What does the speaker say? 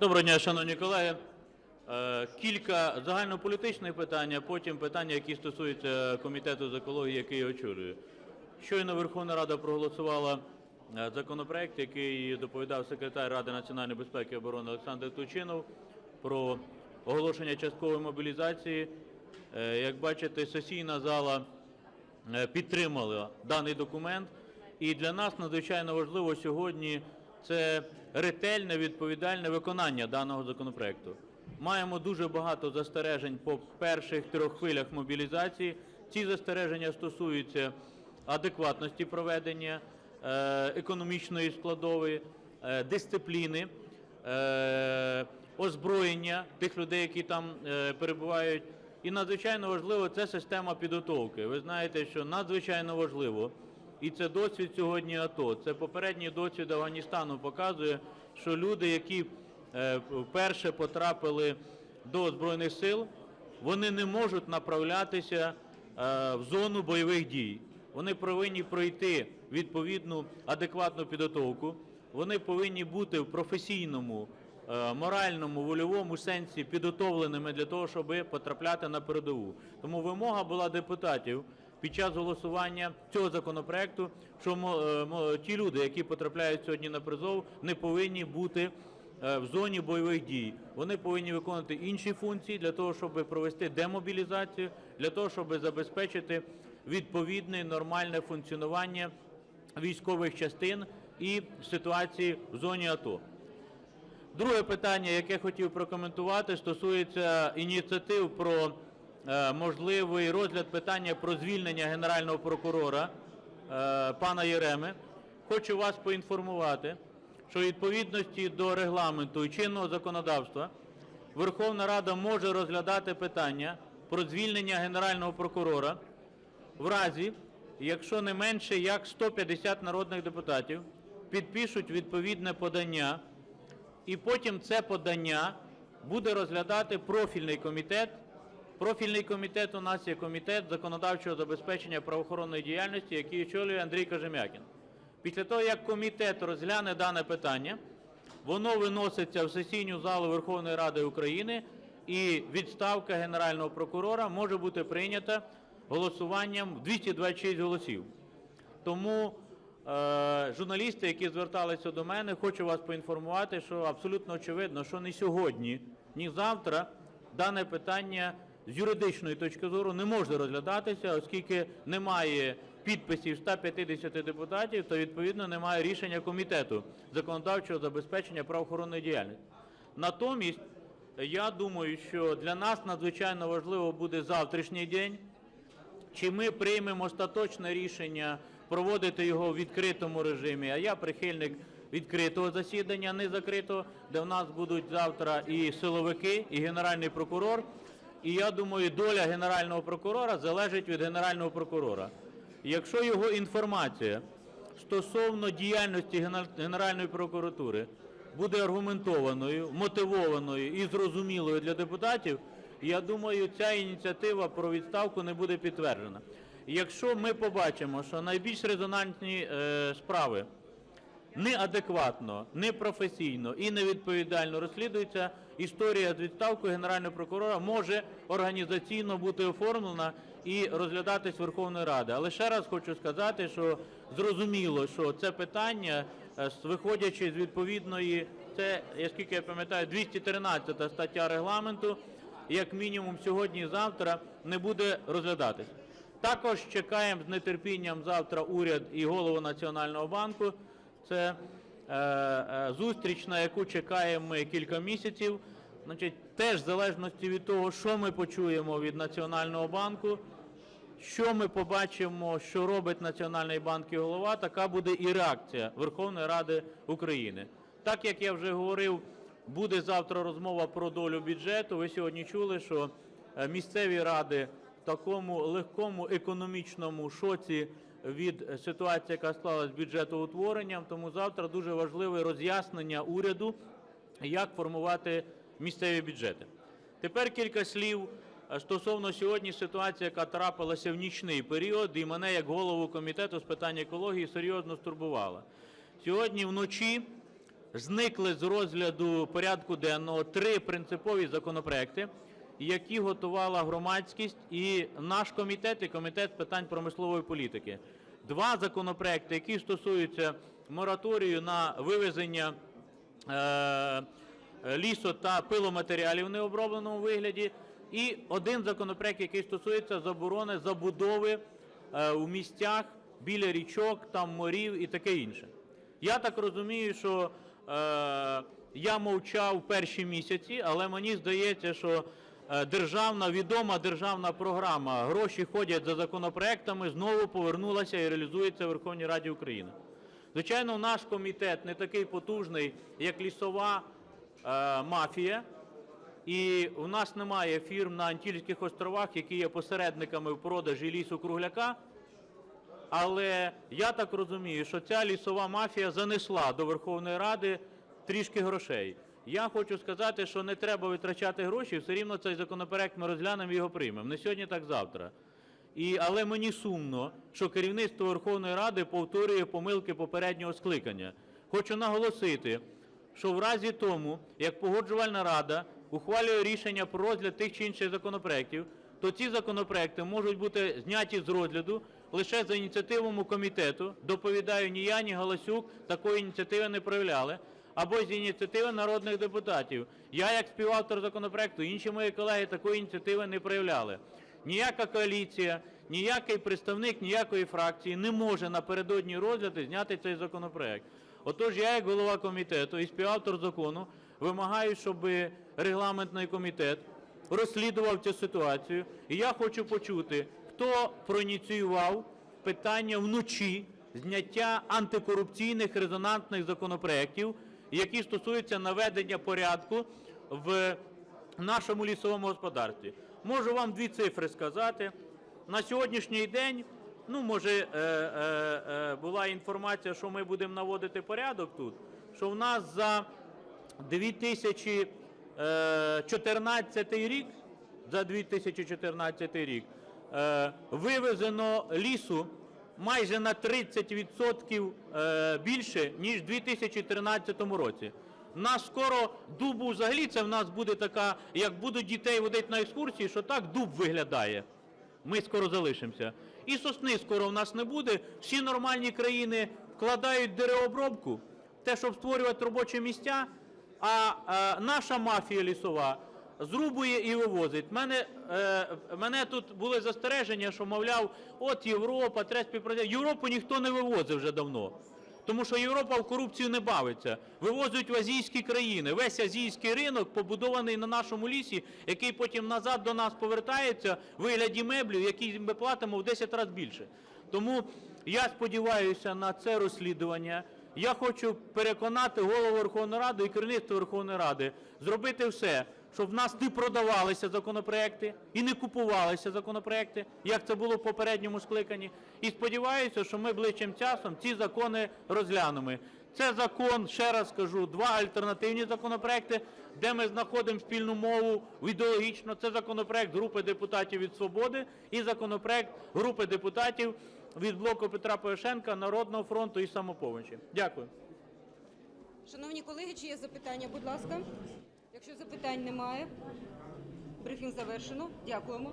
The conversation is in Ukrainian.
Доброго дня, шановні колеги. Е, Кілька загальнополітичних питань, а потім питання, які стосуються комітету з екології, який я очолюю. Щойно Верховна Рада проголосувала е, законопроект, який доповідав секретар Ради національної безпеки і оборони Олександр Тучинов про оголошення часткової мобілізації. Е, Як бачите, сесійна зала підтримала даний документ. І для нас надзвичайно важливо сьогодні це ретельне відповідальне виконання даного законопроекту. Маємо дуже багато застережень по перших трьох хвилях мобілізації. Ці застереження стосуються адекватності проведення, е, економічної складової, е, дисципліни, е, озброєння тих людей, які там перебувають. І надзвичайно важливо це система підготовки. Ви знаєте, що надзвичайно важливо, і це досвід сьогодні АТО. Це попередній досвід Афганістану показує, що люди, які е, вперше потрапили до Збройних сил, вони не можуть направлятися е, в зону бойових дій. Вони повинні пройти відповідну адекватну підготовку. Вони повинні бути в професійному, е, моральному, вольовому сенсі підготовленими для того, щоб потрапляти на передову. Тому вимога була депутатів під час голосування цього законопроекту, що е, ті люди, які потрапляють сьогодні на призов, не повинні бути е, в зоні бойових дій. Вони повинні виконувати інші функції для того, щоб провести демобілізацію, для того, щоб забезпечити відповідне нормальне функціонування військових частин і ситуації в зоні АТО. Друге питання, яке хотів прокоментувати, стосується ініціатив про можливий розгляд питання про звільнення генерального прокурора е, пана Єреми. Хочу вас поінформувати, що відповідності до регламенту і чинного законодавства Верховна Рада може розглядати питання про звільнення генерального прокурора в разі, якщо не менше як 150 народних депутатів підпишуть відповідне подання, і потім це подання буде розглядати профільний комітет. Профільний комітет у нас є комітет законодавчого забезпечення правоохоронної діяльності, який очолює Андрій Кожем'якін. Після того, як комітет розгляне дане питання, воно виноситься в сесійну залу Верховної Ради України, і відставка Генерального прокурора може бути прийнята голосуванням в 226 голосів. Тому е, журналісти, які зверталися до мене, хочу вас поінформувати, що абсолютно очевидно, що ні сьогодні, ні завтра дане питання з юридичної точки зору не може розглядатися, оскільки немає підписів 150 депутатів, то відповідно немає рішення комітету законодавчого забезпечення правоохоронної діяльності. Натомість, я думаю, що для нас надзвичайно важливо буде завтрашній день, чи ми приймемо остаточне рішення проводити його в відкритому режимі, а я прихильник відкритого засідання, не закритого, де в нас будуть завтра і силовики, і генеральний прокурор. І я думаю, доля генерального прокурора залежить від генерального прокурора. Якщо його інформація стосовно діяльності Генеральної прокуратури буде аргументованою, мотивованою і зрозумілою для депутатів, я думаю, ця ініціатива про відставку не буде підтверджена. Якщо ми побачимо, що найбільш резонансні е, справи неадекватно, непрофесійно і невідповідально розслідується, історія з відставкою Генерального прокурора може організаційно бути оформлена і розглядатись Верховною Радою. Але ще раз хочу сказати, що зрозуміло, що це питання, е, виходячи з відповідної, це, я скільки я пам'ятаю, 213 стаття регламенту, як мінімум сьогодні і завтра не буде розглядатись. Також чекаємо з нетерпінням завтра уряд і голову Національного банку. Це зустріч, на яку чекаємо ми кілька місяців. Значить, теж в залежності від того, що ми почуємо від Національного банку, що ми побачимо, що робить Національний банк і голова, така буде і реакція Верховної Ради України. Так як я вже говорив, буде завтра розмова про долю бюджету. Ви сьогодні чули, що е, місцеві ради в такому легкому економічному шоці від ситуації, яка склалась з бюджетоутворенням. Тому завтра дуже важливе роз'яснення уряду, як формувати місцеві бюджети. Тепер кілька слів е, стосовно сьогодні ситуації, яка трапилася в нічний період, і мене як голову комітету з питань екології серйозно стурбувала. Сьогодні вночі зникли з розгляду порядку денного три принципові законопроекти, які готувала громадськість і наш комітет, і комітет з питань промислової політики. Два законопроекти, які стосуються мораторію на вивезення е, лісу та пиломатеріалів в необробленому вигляді, і один законопроект, який стосується заборони забудови е, у місцях біля річок, там морів і таке інше. Я так розумію, що е, я мовчав перші місяці, але мені здається, що державна, відома державна програма «Гроші ходять за законопроектами» знову повернулася і реалізується в Верховній Раді України. Звичайно, наш комітет не такий потужний, як лісова е, мафія, і у нас немає фірм на Антильських островах, які є посередниками в продажі лісу кругляка. Але я так розумію, що ця лісова мафія занесла до Верховної Ради трішки грошей. Я хочу сказати, що не треба витрачати гроші, все рівно цей законопроект ми розглянемо і його приймемо. Не сьогодні, так завтра. І, але мені сумно, що керівництво Верховної Ради повторює помилки попереднього скликання. Хочу наголосити, що в разі тому, як погоджувальна рада ухвалює рішення про розгляд тих чи інших законопроєктів, то ці законопроекти можуть бути зняті з розгляду лише за ініціативами комітету. Доповідаю, ні я, ні Галасюк такої ініціативи не проявляли. Або з ініціативи народних депутатів. Я, як співавтор законопроекту, інші мої колеги такої ініціативи не проявляли. Ніяка коаліція, ніякий представник ніякої фракції не може напередодні розгляду зняти цей законопроект. Отож, я, як голова комітету і співавтор закону, вимагаю, щоб регламентний комітет розслідував цю ситуацію. І я хочу почути, хто проініціював питання вночі зняття антикорупційних резонансних законопроєктів, які стосуються наведення порядку в нашому лісовому господарстві. Можу вам дві цифри сказати. На сьогоднішній день, ну, може, е, е, е, була інформація, що ми будемо наводити порядок тут, що в нас за 2014 рік, за 2014 рік е, вивезено лісу майже на 30% е, більше, ніж в 2013 році. У нас скоро дубу взагалі це в нас буде така, як будуть дітей водити на екскурсії, що так дуб виглядає. Ми скоро залишимося. І сосни скоро в нас не буде. Всі нормальні країни вкладають деревообробку, те, щоб створювати робочі місця, а, е, наша мафія лісова зрубує і вивозить. Мене, е, мене тут були застереження, що, мовляв, от Європа, треба співпрацювати. Європу ніхто не вивозив вже давно. Тому що Європа в корупцію не бавиться. Вивозять в азійські країни. Весь азійський ринок побудований на нашому лісі, який потім назад до нас повертається в вигляді меблів, які ми платимо в 10 разів більше. Тому я сподіваюся на це розслідування. Я хочу переконати голову Верховної Ради і керівництво Верховної Ради зробити все, щоб в нас не продавалися законопроекти і не купувалися законопроекти, як це було в попередньому скликанні. І сподіваюся, що ми ближчим часом ці закони розглянемо. Це закон, ще раз скажу, два альтернативні законопроекти, де ми знаходимо спільну мову ідеологічно. Це законопроект групи депутатів від «Свободи» і законопроект групи депутатів від блоку Петра Порошенка, Народного фронту і самопомочі. Дякую. Шановні колеги, чи є запитання, будь ласка? Якщо запитань немає, брифінг завершено. Дякуємо.